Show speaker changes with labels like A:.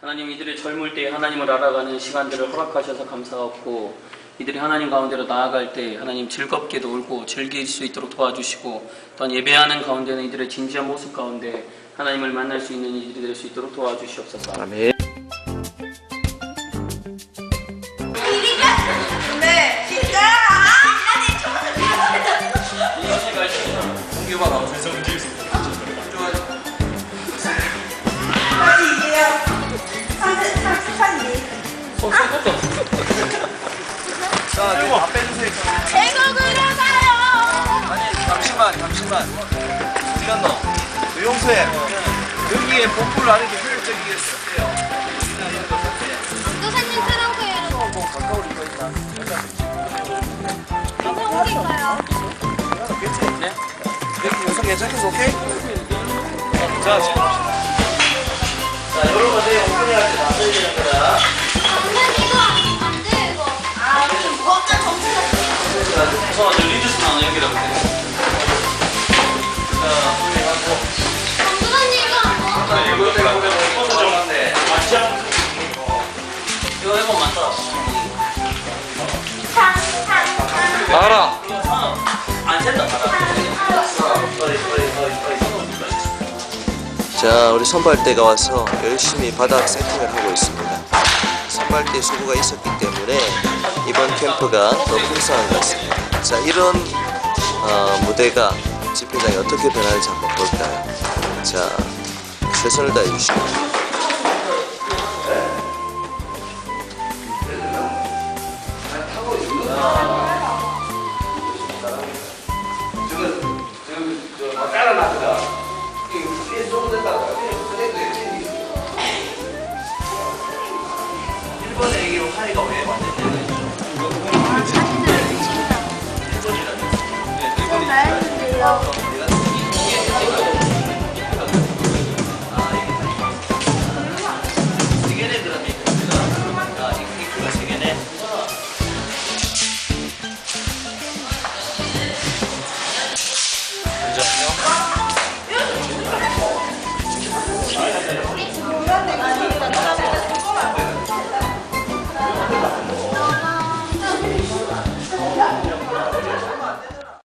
A: 하나님 이들의 젊을 때 하나님을 알아가는 시간들을 허락하셔서 감사하고 이들이 하나님 가운데로 나아갈 때 하나님 즐겁게 놀고 즐길 수 있도록 도와주시고 또한 예배하는 가운데는 이들의 진지한 모습 가운데 하나님을 만날 수 있는 이들이 될 수 있도록 도와주시옵소서.
B: 아멘.
C: 네, 진짜.
A: 나오셔서
C: 아니
B: 다 빼주세요.
C: 제국으로 가요.
B: 아니, 잠시만, 잠시만. 어디 갔노? 유용수에 여기에 복부를 하는 게 효율적이게 쓸게요.
D: 도사님 트렁크에
B: 뭐 가까울 리가 있나?
D: 옮길까요?
B: 네? 여기 여성 괜찮겠어, 오케이? 자, 지금.
A: 우선 리드스 나는 여기라고 돼.
B: 자, 손이 하고.
D: 도사님 이거 안 돼.
B: 자, 이거 내가 보면 이뻐서 정한데.
A: 이거 해보면 맞다.
B: 알아.
A: 안 된다.
E: 자, 우리 선발대가 와서 열심히 바닥 세팅을 하고 있습니다. 선발대 수고가 있었기 때문에 이번 캠프가 더 풍성한 것 같습니다. 자, 이런 어, 무대가 집회장이 어떻게 변할지 한번 볼까요? 자, 최선을 다해 주시고.
B: 일본 애기로 카이가 왜 왔냐면 Hello.